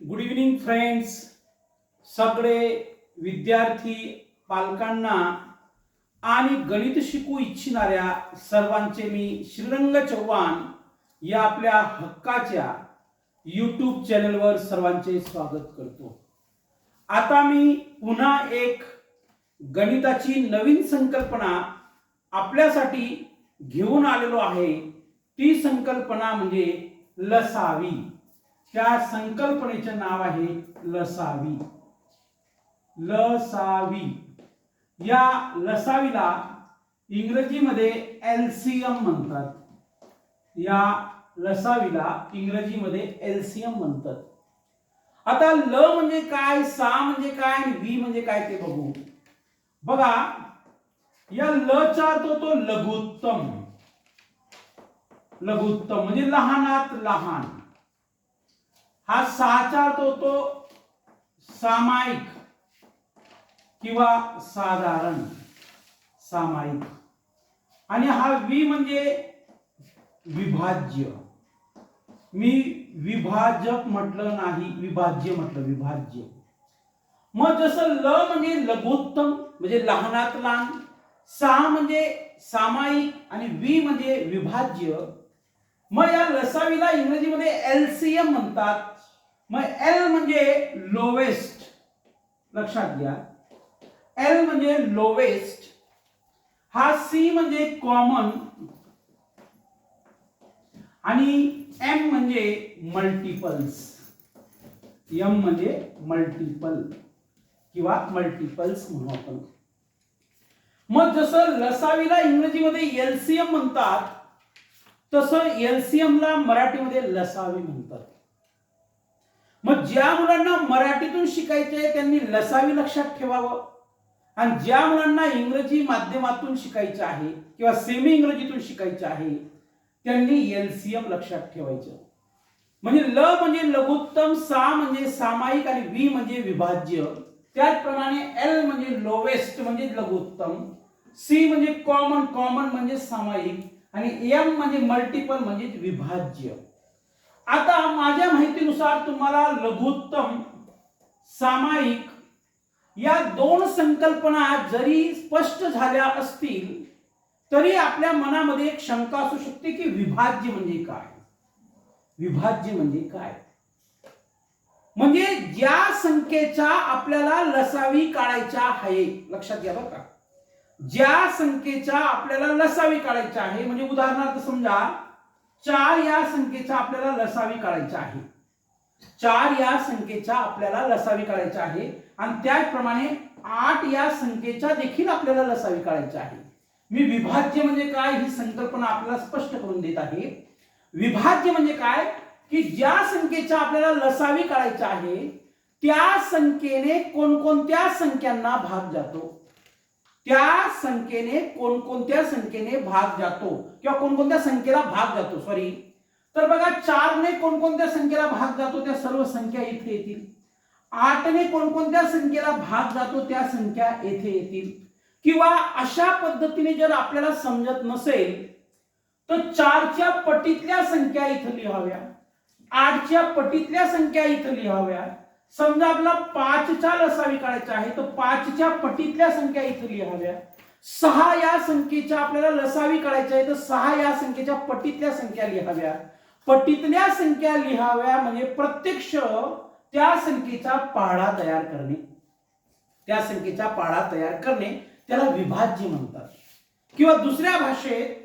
Good evening friends सगळे विद्यार्थी पालकांना आणि गणित शिकू इच्छिणाऱ्या सर्वांचे मी श्रीरंग चव्हाण या आपल्या हक्काच्या यूट्यूब चॅनलवर सर्वांचे स्वागत करतो. आता मी पुन्हा एक गणिताची नवीन संकल्पना आपल्यासाठी घेऊन आलेलो आहे. ती संकल्पना म्हणजे लसावी. त्या संकल्पनेचे नाव आहे लसावी. लसावी. या लसावीला इंग्रजीमध्ये एलसीएम म्हणतात. या लसावीला इंग्रजीमध्ये एलसीएम म्हणतात. आता ल म्हणजे काय सा म्हणजे काय आणि वी म्हणजे काय ते बघू. बघा या ल चा अर्थ होतो लघुत्तम. लघुत्तम म्हणजे लहानात लहान. हा सहाचा अर्थ होतो सामायिक किंवा साधारण. सामायिक. आणि हा वि म्हणजे विभाज्य. मी विभाजक म्हटलं नाही विभाज्य म्हटलं विभाज्य. मग जसं ल म्हणजे लघुत्तम म्हणजे लहानात लहान. सहा म्हणजे सामायिक आणि वी म्हणजे विभाज्य. मग या लसावीला इंग्रजीमध्ये एलसीएम म्हणतात. मग एल म्हणजे लोवेस्ट लक्षात घ्या. एल म्हणजे लोवेस्ट हा सी म्हणजे कॉमन आणि एम म्हणजे मल्टिपल्स एम म्हणजे मल्टिपल किंवा मल्टिपल्स म्हणू आपण. मग जसं लसावीला इंग्रजीमध्ये एलसीएम म्हणतात तसं एलसीएम ला मराठीमध्ये लसावी म्हणतात. मग ज्या मुलांना मराठीतून शिकायचे त्यांनी लसावी लक्षात ठेवावं. आणि ज्या मुलांना इंग्रजी माध्यमातून शिकायचं आहे किंवा सेमी इंग्रजीतून शिकायचे आहे त्यांनी एलसीएम लक्षात ठेवायचं. म्हणजे ल म्हणजे लघुत्तम सा म्हणजे सामायिक आणि वी म्हणजे विभाज्य. त्याचप्रमाणे एल म्हणजे लोवेस्ट म्हणजे लघुत्तम सी म्हणजे कॉमन कॉमन म्हणजे सामायिक आणि एम म्हणजे मल्टिपल म्हणजे विभाज्य. आता माझ्या माहितीनुसार तुम्हाला लघुत्तम सामायिक या दोन संकल्पना जरी स्पष्ट झाल्या असतील तरी आपल्या मनामध्ये एक शंका असू शकते की विभाज्य म्हणजे काय? विभाज्य म्हणजे काय? म्हणजे ज्या संख्येच्या आपल्याला लसावी काढायच्या आहे लक्षात घ्या बरं का. ज्या संख्येच्या आपल्याला लसावी काढायचा आहे म्हणजे उदाहरणार्थ समजा चार या संख्येच्या आपल्याला लसावी काढायच्या आहे. चार या संख्येच्या आपल्याला लसावी काढायच्या आहे. आणि त्याचप्रमाणे आठ या संख्येच्या देखील आपल्याला लसावी काढायचा आहे. मी विभाज्य म्हणजे काय ही संकल्पना आपल्याला स्पष्ट करून देत आहे. विभाज्य म्हणजे काय? की ज्या संख्येच्या आपल्याला लसावी काढायचा आहे त्या संख्येने कोणकोणत्या संख्यांना भाग जातो? त्या संख्येने कोणकोणत्या संख्येने भाग जातो? किंवा कोणकोणत्या संख्येला भाग जातो? सॉरी तर बघा चारने कोणकोणत्या संख्येला भाग जातो? त्या सर्व संख्या इथे येतील. आठने कोणकोणत्या संख्येला भाग जातो? त्या संख्या येथे येतील. किंवा अशा पद्धतीने जर आपल्याला समजत नसेल तर चारच्या पटीतल्या संख्या इथं लिहाव्या. आठच्या पटीतल्या संख्या इथं लिहाव्या. समजा आपला पाचच्या लसावी काढायचा आहे तर पाचच्या पटीतल्या संख्या इथं लिहाव्या. सहा या संख्येच्या आपल्याला लसावी काढायच्या आहे तर सहा या संख्येच्या पटीतल्या संख्या लिहाव्या. पटीतल्या संख्या लिहाव्या म्हणजे प्रत्यक्ष त्या संख्येचा पाढा तयार करणे. त्या संख्येचा पाढा तयार करणे त्याला विभाज्य म्हणतात. किंवा दुसऱ्या भाषेत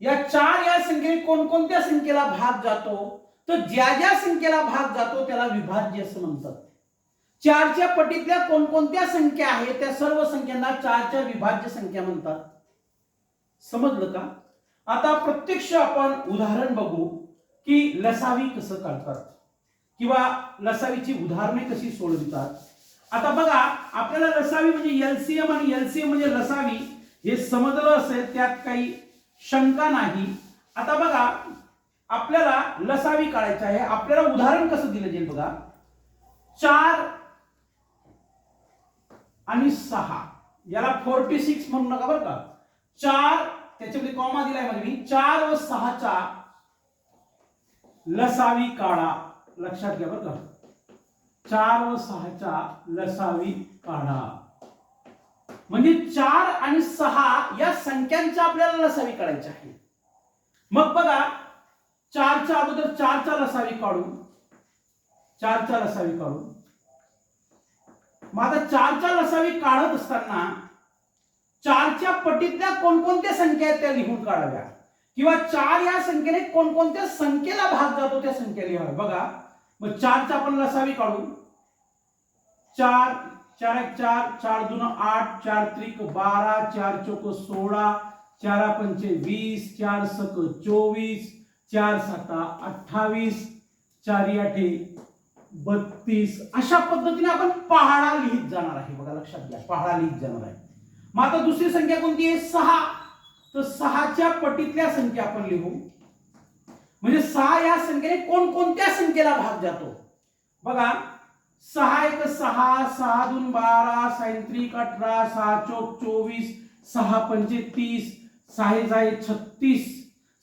या चार या संख्येने कोणकोणत्या संख्येला भाग जातो? तर ज्या ज्या संख्येला भाग जातो त्याला विभाज्य असं म्हणतात. चारच्या पटीतल्या कोणकोणत्या संख्या आहेत त्या सर्व संख्यांना चारच्या विभाज्य संख्या म्हणतात. समजलं का? आता प्रत्यक्ष आपण उदाहरण बघू की लसावी कसं काढतात. किंवा लसावीची उदाहरणे कशी सोडवितात. आता बघा आपल्याला लसावी म्हणजे एलसीएम आणि एलसीएम म्हणजे लसावी हे समजलं असेल त्यात काही शंका नाही. आता बघा आपल्याला लसावी काढायची आहे. आपल्याला उदाहरण कसं दिलं जाईल बघा? चार आणि सहा. याला फोर्टी सिक्स म्हणू नका बरं का. चार त्याच्यामध्ये कॉमा दिलाय म्हणजे मी. चार व सहाचा लसावी काढा. लक्षात घ्या बरं का. चार व सहाच्या लसावी काढा. म्हणजे चार आणि सहा या संख्यांच्या आपल्याला लसावी काढायची आहे मग बघा चारच्या अगोदर चारचा लसावी काढू चारच्या लसावी काढू मग आता चारच्या लसावी काढत असताना चारच्या पटीतल्या कोणकोणत्या संख्या आहेत त्या लिहून काढाव्या? किंवा चार या संख्येने कोणकोणत्या संख्येला भाग जातो त्या संख्या लिहाव्या बघा मग चारचा आपण लसावी काढू. चार चार एक चार चार दोन आठ चार त्रिक बारा चार चौक सोळा चारा पंचे वीस चार सक चोवीस चार साता अठ्ठावीस चार आठे बत्तीस अशा पद्धतीने आपण पहाडा लिहित जाणार आहे. बघा लक्षात घ्या पहाडा लिहित जाणार आहे. मग आता दुसरी संख्या कोणती आहे? सहा. तर सहाच्या पटीतल्या संख्या आपण लिहू. म्हणजे सहा या संख्येने कोणकोणत्या संख्येला भाग जातो? बघा सहा एक सहा सहा दोन बारा सायंत्रिक अठरा सहा चौक चोवीस सहा पंचे तीस सहा जाय छत्तीस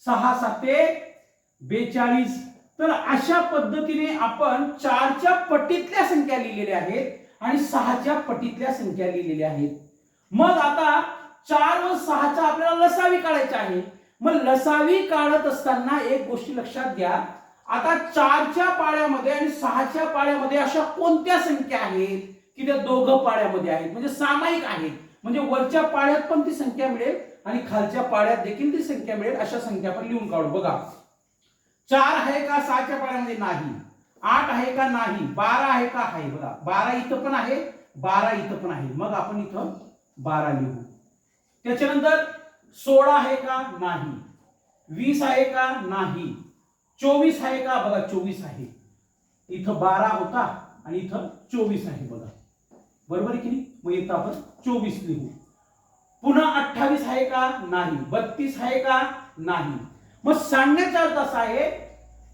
सहा साते बेचाळीस. तर अशा पद्धतीने आपण चारच्या पटीतल्या संख्या लिहिलेल्या आहेत आणि सहाच्या पटीतल्या संख्या लिहिलेल्या आहेत. मग आता चार व सहाच्या आपल्याला लसावी काढायच्या आहे. मग लसावी काढत असताना एक गोष्टी लक्षात घ्या. आता चारच्या पाड्यामध्ये आणि सहाच्या पाड्यामध्ये अशा कोणत्या संख्या आहेत की त्या दोघं पाड्यामध्ये आहेत? म्हणजे सामायिक आहेत. म्हणजे वरच्या पाड्यात पण ती संख्या मिळेल आणि खालच्या पाड्यात देखील ती संख्या मिळेल अशा संख्या आपण लिहून काढू. बघा. चार आहे का सहाच्या पाण्यामध्ये नाही. आठ आहे का? नाही. बारा आहे का? आहे. बघा बारा इथं पण आहे बारा इथं पण आहे. मग आपण इथं बारा लिहू. त्याच्यानंतर सोळा आहे का? नाही. वीस आहे का? नाही. चोवीस आहे का? बघा चोवीस आहे. इथं बारा होता आणि इथं चोवीस आहे बघा. बरोबर आहे की नाही? मग इथं आपण चोवीस लिहू. पुन्हा अठ्ठावीस आहे का? नाही. बत्तीस आहे का? नाही. मग सांगण्याचा अर्थ असा आहे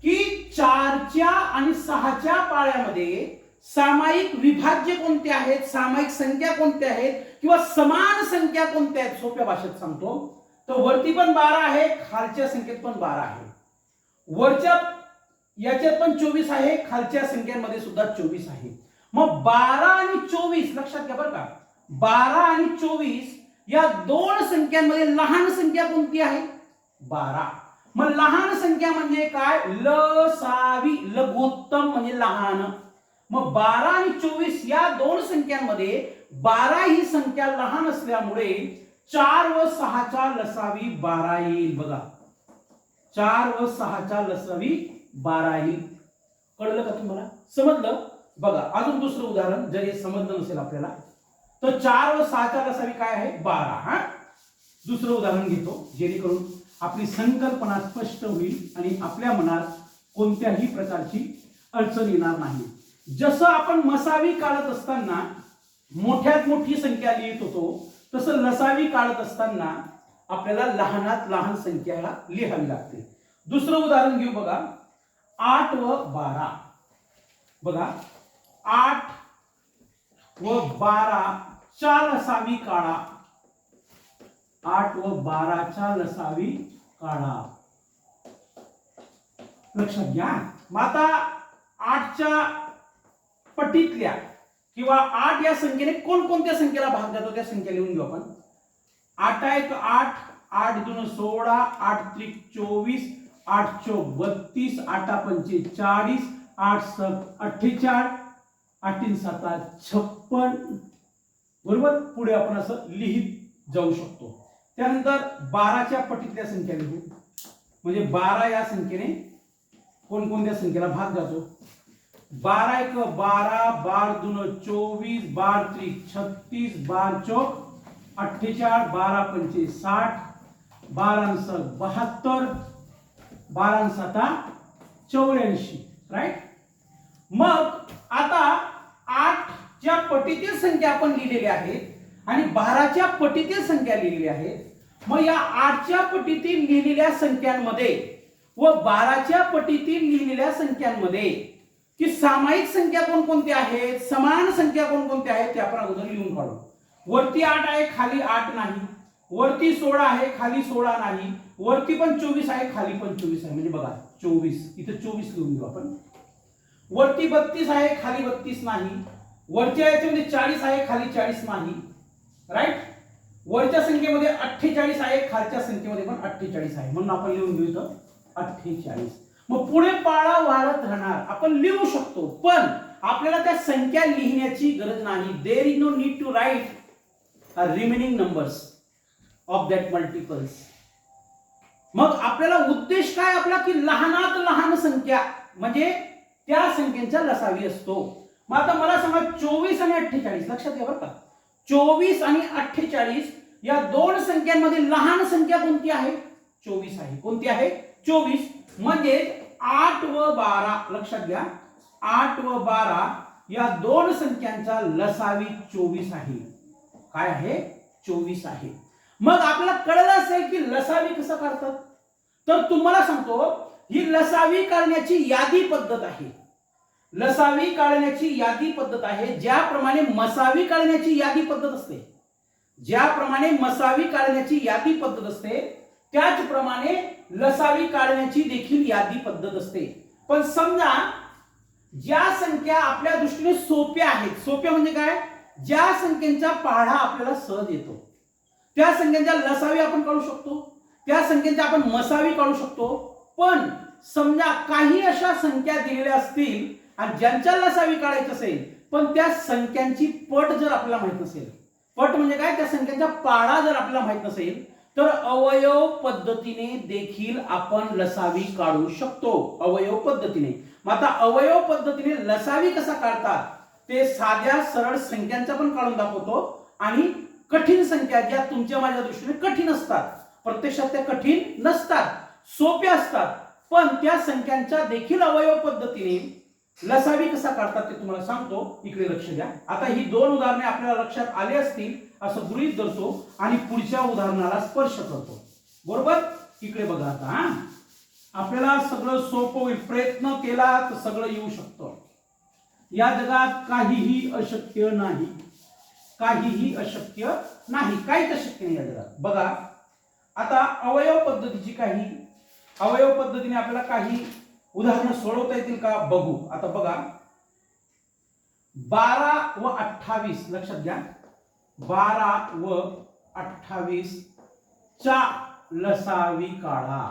की चारच्या आणि सहाच्या पाळ्यामध्ये सामायिक विभाज्य कोणते आहेत सामायिक संख्या कोणत्या आहेत किंवा समान संख्या कोणत्या आहेत सोप्या भाषेत सांगतो. तर वरती पण बारा आहे खालच्या संख्येत पण बारा आहे. वरच्या याच्यात पण चोवीस आहे खालच्या संख्यांमध्ये सुद्धा चोवीस आहे. मग बारा आणि चोवीस लक्षात घ्या बरं का. बारा आणि चोवीस या दोन संख्यांमध्ये लहान संख्या कोणती आहे? बारा. मग लहान संख्या म्हणजे काय? लसावी लघुत्तम म्हणजे लहान. मग बारा आणि चोवीस या दोन संख्यांमध्ये बारा ही संख्या लहान असल्यामुळे चार व सहाच्या लसावी बारा येईल बघा. चार व सहाच्या लसावी बारा येईल. कळलं का तुम्हाला? समजलं? बघा अजून दुसरं उदाहरण जर हे समजलं नसेल आपल्याला तर चार व सहाच्या लसावी काय आहे? बारा हा? दुसरं उदाहरण घेतो जेणेकरून आपली संकल्पना स्पष्ट होईल आणि आपल्या मनात कोणत्याही प्रकारची अडचण येणार नाही. जसं आपण मसावी काढत असताना मोठ्यात मोठी संख्या लिहित होतो तसं लसावी काढत असताना आपल्याला लहानात लहान संख्या लिहावी लागते. दुसरं उदाहरण घेऊ बघा. आठ व बारा. बघा. आठ व बारा चार लसावी काळा आठ व बाराच्या लसावी काढा. लक्षात घ्या. मग आता आठच्या पटीतल्या किंवा आठ या संख्येने कोणकोणत्या संख्येला भाग जातो त्या संख्या लिहून घेऊ आपण. आठ एक आठ आठ दोन सोळा आठ त्रिक चोवीस आठ चो बत्तीस आठा पंचे चाळीस आठ सत अठ्ठेचाळ आठीन साता छप्पन. बरोबर? पुढे आपण असं लिहित जाऊ शकतो. त्यानंतर बाराच्या पटीतल्या संख्या लिहू म्हणजे बारा या संख्येने कोणकोणत्या संख्येला भाग जातो? बारा एक बारा बार दोन चोवीस बार त्रिक छत्तीस बार चौक अठ्ठेचाळ बारा पंचे साठ बारांस बहात्तर बारांसाता चौऱ्याऐंशी राईट मग आता आठच्या पटीतील संख्या आपण लिहिलेल्या आहेत. आणि बाराच्या पटीतील संख्या लिहिलेली आहे. मग या आठच्या पटीतील लिहिलेल्या संख्यांमध्ये व बाराच्या पटीतील लिहिलेल्या संख्यांमध्ये की सामायिक संख्या कोणकोणत्या आहेत समान संख्या कोणकोणत्या आहेत ते आपण अगोदर लिहून काढू. वरती आठ आहे खाली आठ नाही. वरती सोळा आहे खाली सोळा नाही. वरती पण चोवीस आहे खाली पण चोवीस आहे. म्हणजे बघा चोवीस. इथं चोवीस लिहून घेऊ आपण. वरती बत्तीस आहे खाली बत्तीस नाही. वरच्या याच्यामध्ये चाळीस आहे खाली चाळीस नाही. राईट वरच्या संख्येमध्ये अठ्ठेचाळीस आहे खालच्या संख्येमध्ये पण अठ्ठेचाळीस आहे. म्हणून आपण लिहून घेऊ इथं अठ्ठेचाळीस. मग पुढे पाळा वाढत राहणार. आपण लिहू शकतो पण आपल्याला त्या संख्या लिहिण्याची गरज नाही. There is no need to write remaining numbers of that multiples मग आपल्याला उद्देश काय आपला? की लहानात लहान संख्या म्हणजे त्या संख्येचा लसावी असतो. मग आता मला सांगा चोवीस आणि अठ्ठेचाळीस. लक्षात घ्या बरं का. चोवीस आणि अठ्ठेचाळीस या दोन संख्यांमध्ये लहान संख्या कोणती आहे? चोवीस आहे. कोणती आहे? चोवीस. म्हणजे आठ व बारा. लक्षात घ्या. आठ व बारा या दोन संख्यांचा लसावी चोवीस आहे. काय आहे? चोवीस आहे. मग आपल्याला कळलं असेल की लसावी कसं करतात तर तुम्हाला सांगतो ही लसावी करण्याची यादी पद्धत आहे. लसावी काढण्याची यादी पद्धत आहे ज्याप्रमाणे मसावी काढण्याची यादी पद्धत असते. ज्याप्रमाणे मसावी काढण्याची यादी पद्धत असते त्याचप्रमाणे लसावी काढण्याची देखील यादी पद्धत असते. पण समजा ज्या संख्या आपल्या दृष्टीने सोप्या आहेत सोप्या म्हणजे काय? ज्या संख्येचा पाढा आपल्याला सहज येतो. त्या संख्येच्या लसावी आपण काढू शकतो त्या संख्येच्या आपण मसावी काढू शकतो. पण समजा काही अशा संख्या दिलेल्या असतील आणि ज्यांच्या लसावी काढायचं असेल पण त्या संख्यांची पट जर आपल्याला माहीत नसेल पट म्हणजे काय? त्या संख्यांचा पाडा जर आपल्याला माहीत नसेल तर अवयव पद्धतीने देखील आपण लसावी काढू शकतो. अवयव पद्धतीने. मग आता अवयव पद्धतीने लसावी कसा काढतात? ते साध्या सरळ संख्यांचा पण काढून दाखवतो आणि कठीण संख्या ज्या तुमच्या माझ्या दृष्टीने कठीण असतात. प्रत्यक्षात त्या कठीण नसतात सोप्या असतात. पण त्या संख्यांच्या देखील अवयव पद्धतीने लसावी कसा काढतात ते तुम्हाला सांगतो. इकडे लक्ष द्या. आता ही दोन उदाहरणे आपल्याला लक्षात आले असतील असं गृहीत धरतो आणि पुढच्या उदाहरणाला स्पर्श करतो. बरोबर? इकडे बघा आता हा. आपल्याला सगळं सोपं होईल. प्रयत्न केला तर सगळं येऊ शकतं. या जगात काहीही अशक्य नाही. काहीही अशक्य नाही. काहीच अशक्य नाही या जगात. बघा. आता अवयव पद्धतीची काही अवयव पद्धतीने आपल्याला काही उदाहरणं सोडवता येतील का? बघू. आता बघा. बारा व अठ्ठावीस. लक्षात घ्या. बारा व अठ्ठावीस चा लसावी काढा.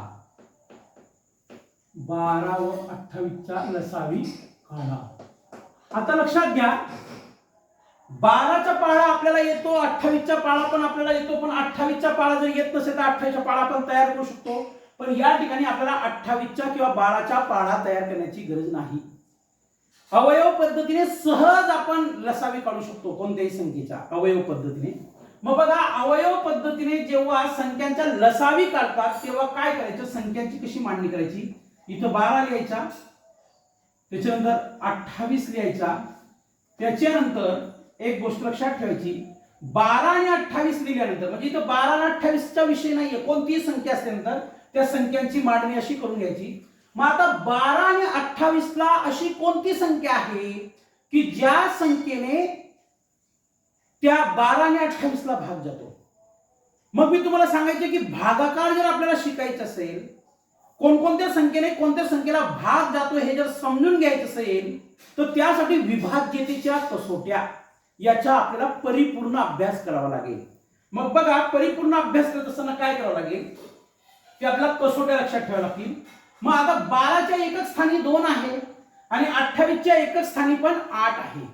बारा व अठ्ठावीसचा लसावी काढा. आता लक्षात घ्या. बाराचा पाळा आपल्याला येतो अठ्ठावीसचा पाळा पण आपल्याला येतो पण अठ्ठावीसचा पाळा जर येत नसेल तर अठ्ठावीसचा पाळा पण तयार करू शकतो. पण या ठिकाणी आपल्याला अठ्ठावीसच्या किंवा बाराच्या पाढा तयार करण्याची गरज नाही. अवयव पद्धतीने सहज आपण लसावी काढू शकतो कोणत्याही संख्येच्या अवयव पद्धतीने. मग बघा अवयव पद्धतीने जेव्हा संख्यांच्या लसावी काढतात तेव्हा काय करायचं? संख्यांची कशी मांडणी करायची? इथं बारा लिहायचा त्याच्यानंतर अठ्ठावीस लिहायचा त्याच्यानंतर एक गोष्ट लक्षात ठेवायची बारा आणि अठ्ठावीस लिहिल्यानंतर म्हणजे इथं बारा आणि अठ्ठावीसचा विषय नाहीये कोणतीही संख्या असल्यानंतर त्या संख्यांची मांडणी अशी करून घ्यायची. मग आता बारा आणि अठ्ठावीसला अशी कोणती संख्या आहे की ज्या संख्येने त्या बारा आणि अठ्ठावीसला भाग जातो? मग मी तुम्हाला सांगायचे की भागाकार जर आपल्याला शिकायचं असेल कोणकोणत्या संख्येने कोणत्या संख्येला भाग जातो हे जर समजून घ्यायचं असेल तर त्यासाठी विभाज्यतेच्या कसोट्या याचा आपल्याला परिपूर्ण अभ्यास करावा लागेल. मग बघा परिपूर्ण अभ्यास करत असताना काय करावं लागेल? की आपल्याला कसोट्या लक्षात ठेवाव्या लागतील. मग आता बाराच्या एकच स्थानी दोन आहे आणि अठ्ठावीसच्या एकच स्थानी पण आठ आहे.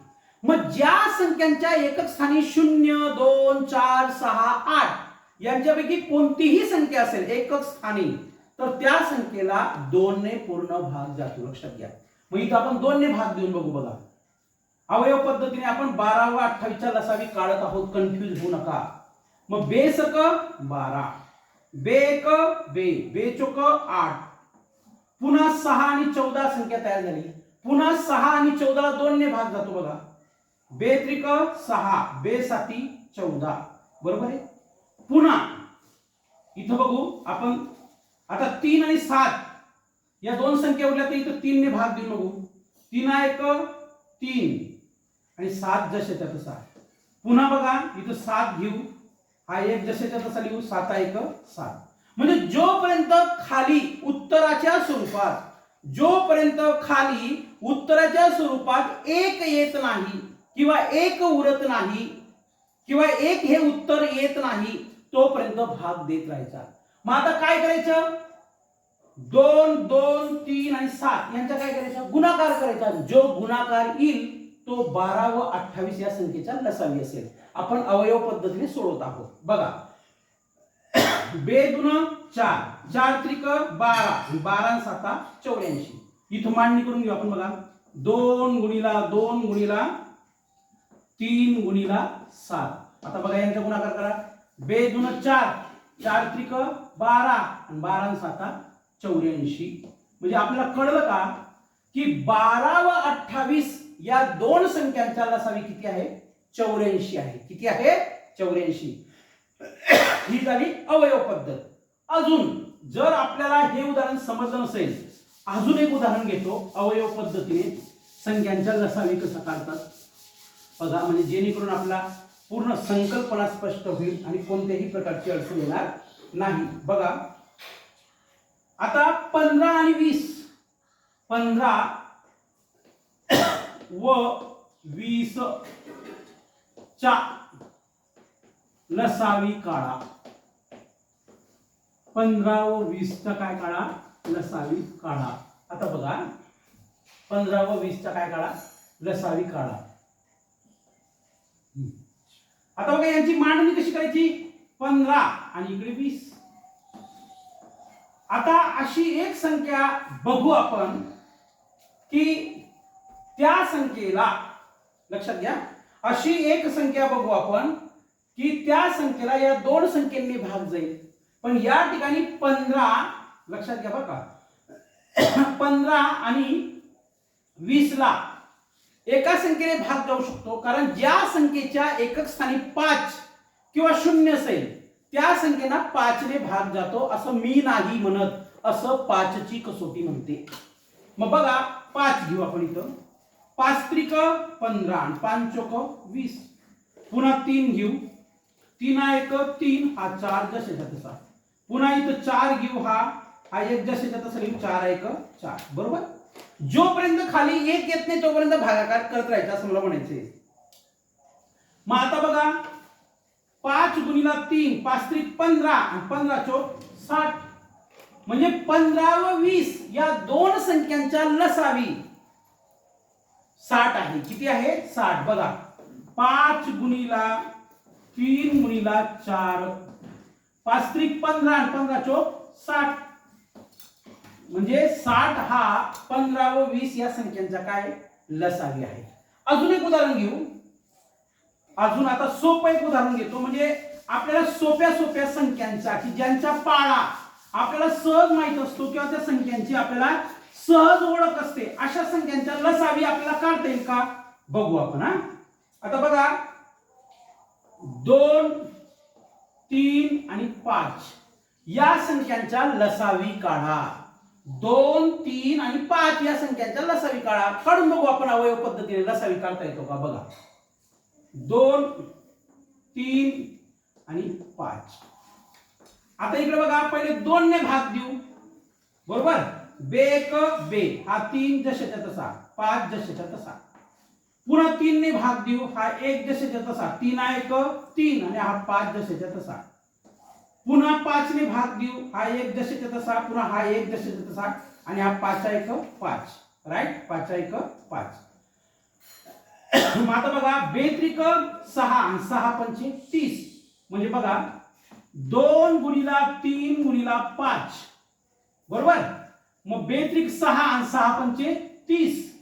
मग ज्या संख्यांच्या एकच स्थानी शून्य दोन चार सहा आठ यांच्यापैकी कोणतीही संख्या असेल एकच स्थानी तर त्या संख्येला दोनने पूर्ण भाग जातो. लक्षात घ्या. मग इथं आपण दोनने भाग देऊन बघू बघा. अवयव पद्धतीने आपण बारा व अठ्ठावीसच्या लसावी काढत आहोत. कन्फ्यूज होऊ नका. मग बेसक बारा. बेक बे बेचोक आठ. पुन्हा सहा आणि चौदा संख्या तयार झाली. पुन्हा सहा आणि चौदाला दोनने भाग जातो बघा. बेत्रिक सहा. बे साती चौदा. बरोबर आहे? पुन्हा इथं बघू आपण. आता तीन आणि सात. या दोन संख्या उरल्या तर इथं तीनने भाग देऊन बघू. तीन एक तीन. आणि सात जसे त्या तसा पुन्हा बघा इथं सात घेऊ. हा एक जसेच्या तसा लिहू सात एक सात. म्हणजे जोपर्यंत खाली उत्तराच्या स्वरूपात जोपर्यंत खाली उत्तराच्या स्वरूपात एक येत नाही किंवा एक उरत नाही किंवा एक हे उत्तर येत नाही तोपर्यंत भाग देत राहायचा. मग आता काय करायचं? दोन दोन तीन आणि सात यांचा काय करायचा? गुणाकार करायचा. जो गुणाकार येईल तो बारा व अठ्ठावीस या संख्येच्या लसावी असेल. आपण अवयव पद्धतीने सोडवत आहोत. बघा. बेदुन चार. चार त्रिक बारा. म्हणजे बारा साता चौऱ्याऐंशी. इथं मांडणी करून घेऊ आपण बघा दोन गुणीला दोन गुणीला तीन गुणीला सात. आता बघा यांचा गुणाकार करा. बेदुन चार. चार त्रिक बारा. आणि बारा साता चौऱ्याऐंशी. म्हणजे आपल्याला कळलं का? की बारा व अठ्ठावीस या दोन संख्यांच्या लसावी किती आहे? चौऱ्याऐंशी आहे. किती आहे? चौऱ्याऐंशी. ही झाली अवयव पद्धत. अजून जर आपल्याला हे उदाहरण समजलं नसेल अजून एक उदाहरण घेतो. अवयव पद्धतीने संख्यांच्या लसावी कसं काढतात? बघा म्हणजे जेणेकरून आपला पूर्ण संकल्पना स्पष्ट होईल आणि कोणत्याही प्रकारची अडचण येणार नाही. बघा. आता पंधरा आणि वीस. पंधरा व वीस चा लसावी काळा पंधरा व वीसचा काय काढा? लसावी काढा. आता बघा. पंधरा व वीसचा काय काढा? लसावी काढा. आता बघा यांची मांडणी कशी करायची? पंधरा आणि इकडे वीस. आता अशी एक संख्या बघू आपण की त्या संख्येला लक्षात घ्या अशी एक संख्या बघू आपण की त्या संख्येला या दोन संख्येने भाग जाईल. पण या ठिकाणी पंधरा लक्षात घ्या बरं का पंधरा आणि वीसला एका संख्येने भाग जाऊ शकतो कारण ज्या संख्येच्या एकक स्थानी पाच किंवा शून्य असेल त्या संख्येला पाचने भाग जातो असं मी नाही म्हणत असं पाचची कसोटी म्हणते. मग बघा पाच घेऊ आपण इथं. पाच त्रिक पंधरा आणि पाच चोक वीस. पुन्हा तीन घेऊ. तीन एक तीन हा चार जसेच्या तसा पुन्हा इथं चार घेऊ हा. हा एक जसेच्या तसा घेऊ चार एक चार. बरोबर? जोपर्यंत खाली एक येत नाही तोपर्यंत भागाकार करत राहायचा असं मला म्हणायचंय. मग आता बघा पाच गुणीला तीन पाच त्रिक पंधरा आणि पंधरा चोक साठ. म्हणजे पंधरा व वीस या दोन संख्यांच्या लसावी. साठ आहे. किती आहे? साठ. बघा. पाच गुणीला तीन गुणीला चार. पाच त्रिक पंधरा आणि पंधरा चोक साठ. म्हणजे साठ हा पंधरा व वीस या संख्यांचा काय? लसावी आहे. अजून एक उदाहरण घेऊ. अजून आता सोपं एक उदाहरण घेतो. म्हणजे आपल्याला सोप्या सोप्या संख्यांचा की ज्यांचा पाळा आपल्याला सहज माहीत असतो किंवा त्या संख्यांची आपल्याला सहज ओळख असते. अशा संख्यांची लसावी आपल्याला काढता येईल का? बघू आपण हा? आता बघा. दोन तीन आणि पाच. या संख्यांच्या लसावी काढा. दोन तीन आणि पाच या संख्यांच्या लसावी काढा. काढून बघू आपण अवयव पद्धतीने लसावी काढता येतो का? बघा. दोन तीन आणि पाच. आता इकडे बघा पहिले दोन ने भाग देऊ. बरोबर? बे एक बे. हा तीन जशाच्या तसा. पाच जशाच्या तसा. पुन्हा तीनने भाग देऊ हा एक जशाच्या तसा. तीन हा एक तीन आणि हा पाच जशाच्या तसा. पुन्हा पाचने भाग देऊ हा एक जशाच्या तसा. पुन्हा हा एक दशेचा तसा. आणि हा पाच एक पाच. राईट पाच एक पाच. आता बघा बेत्रिक सहा आणि सहा पंचे तीस. म्हणजे बघा दोन गुणीला तीन गुणीला पाच. बरोबर? मग बेत्रिक सहा आणि सहा पंचे तीस.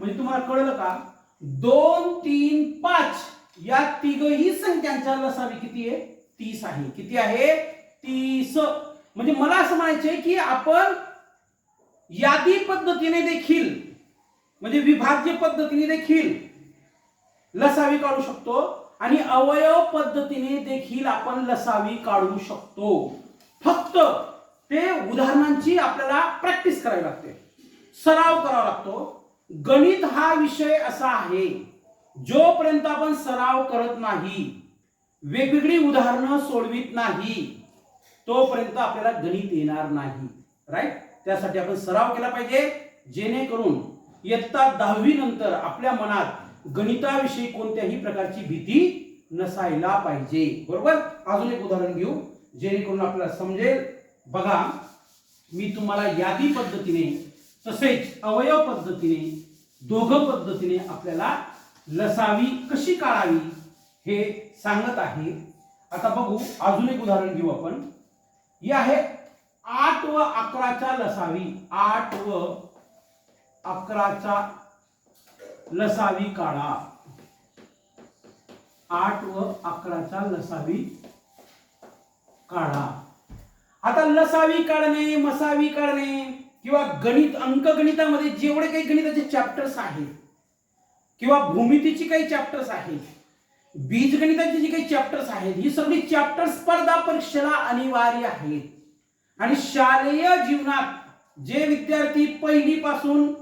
म्हणजे तुम्हाला कळलं का? दोन तीन पाच या तिघही संख्यांच्या लसावी किती आहे? तीस आहे. किती आहे? तीस. म्हणजे मला असं म्हणायचंय की आपण यादी पद्धतीने देखील म्हणजे विभाज्य पद्धतीने देखील लसावी काढू शकतो आणि अवयव पद्धतीने देखील आपण लसावी काढू शकतो. फक्त ते उदाहरणांची आपल्याला प्रॅक्टिस करावी लागते. सराव करावा लागतो. गणित हा विषय असा आहे जोपर्यंत आपण सराव करत नाही वेगवेगळी उदाहरणं सोडवित नाही तोपर्यंत आपल्याला गणित येणार नाही. राईट त्यासाठी आपण सराव केला पाहिजे जेणेकरून इयत्ता दहावी नंतर आपल्या मनात गणिताविषयी कोणत्याही प्रकारची भीती नसायला पाहिजे. बरोबर? अजून एक उदाहरण घेऊ जेणेकरून आपल्याला समजेल. बघा मी तुम्हाला यादी पद्धतीने तसेच अवयव पद्धतीने दोघं पद्धतीने आपल्याला लसावी कशी काढावी हे सांगत आहे. आता बघू अजून एक उदाहरण घेऊ आपण. हे आहे आठ व अकराच्या लसावी आठ व अकराचा लसावी काढा. आठ व अकराचा लसावी काढा. आता लसावी काढणे मसावी काढणे किंवा गणित अंकगणितामध्ये जेवढे काही गणिताचे चॅप्टर्स आहेत किंवा भूमितीची काही चॅप्टर्स आहेत बीजगणिताची जी काही चॅप्टर्स आहेत ही सगळी चॅप्टर स्पर्धा परीक्षेला अनिवार्य आहेत. आणि शालेय जीवनात जे विद्यार्थी पहिली पासून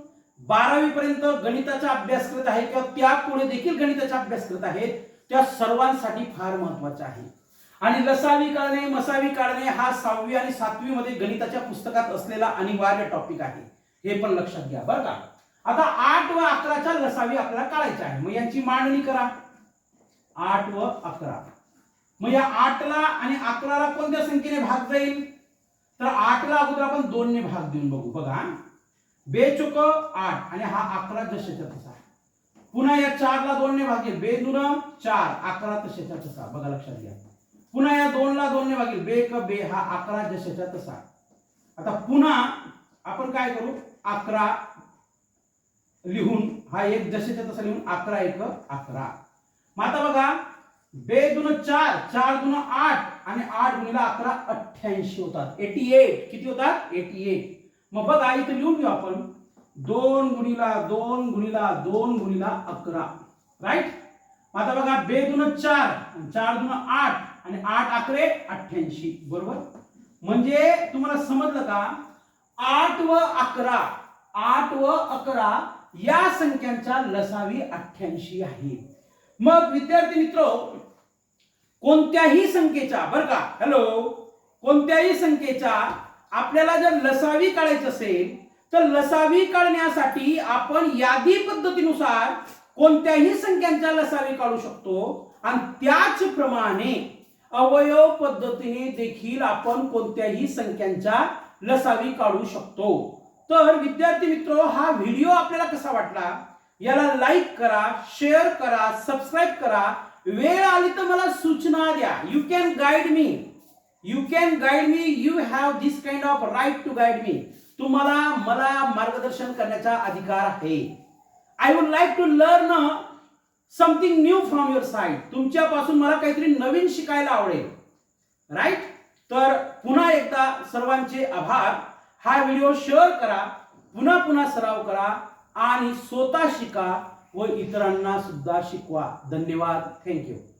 बारावी पर्यंत गणिताचा अभ्यास करत आहेत किंवा त्या पुढे देखील गणिताचा अभ्यास करत आहेत त्या सर्वांसाठी फार महत्त्वाचा आहे. आणि लसावी काढणे मसावी काढणे हा सहावी आणि सातवी मध्ये गणिताच्या पुस्तकात असलेला अनिवार्य टॉपिक आहे. हे पण लक्षात घ्या बरं का? आता आठ व अकराच्या लसावी आपल्याला काढायच्या आहे मग यांची मांडणी करा. आठ व अकरा. मग या आठला आणि अकराला कोणत्या संख्येने भाग जाईल? तर आठला अगोदर आपण दोनने भाग देऊन बघू. बघा. बेचुक आठ आणि हा अकरा जशाच्या तसा. पुन्हा या चारला दोनने भाग बे बेदुन चार अकरा तशाच्या तसा. बघा लक्षात घ्या. पुन्हा या दोनला दोनने भागेल बे क बे हा अकरा जशाच्या तसा. आता पुन्हा आपण काय करू? अकरा लिहून हा एक जशाच्या तसा लिहून अकरा एक अकरा. मग आता बघा बे दुन चार चार दुन आठ आणि आठ गुणिला अकरा अठ्ठ्याऐंशी होतात. Eighty eight. किती होतात? Eighty eight. मग बघा इथं लिहून घेऊ आपण. दोन गुणिला दोन गुणिला दोन गुणिला अकरा. राईट आता बघा बे दुन चार चार दुन आठ आणि आठ अकरे अठ्ठ्याऐंशी. बरोबर? म्हणजे तुम्हाला समजलं का? आठ व अकरा आठ व अकरा या संख्यांच्या लसावी अठ्ठ्याऐंशी आहे. मग विद्यार्थी मित्र कोणत्याही संख्येच्या बरं का? हॅलो कोणत्याही संख्येच्या आपल्याला जर लसावी काढायचं असेल तर लसावी काढण्यासाठी आपण यादी पद्धतीनुसार कोणत्याही संख्यांच्या लसावी काढू शकतो. आणि त्याचप्रमाणे अवयव पद्धतीने देखील आपण कोणत्याही संख्यांच्या लसावी काढू शकतो. तर विद्यार्थी मित्र हा व्हिडिओ आपल्याला कसा वाटला? याला लाईक करा शेअर करा सबस्क्राईब करा. वेळ आली तर मला सूचना द्या. You can guide me you can guide me you have this kind of right to guide me तुम्हाला मला मार्गदर्शन करण्याचा अधिकार आहे. I would like to learn something new from your side तुमच्यापासून मला काहीतरी नवीन शिकायला आवडेल. राईट तर पुन्हा एकदा सर्वांचे आभार. हा व्हिडिओ शेअर करा. पुन्हा पुन्हा सराव करा. आणि स्वतः शिका व इतरांना सुद्धा शिकवा. धन्यवाद. थँक्यू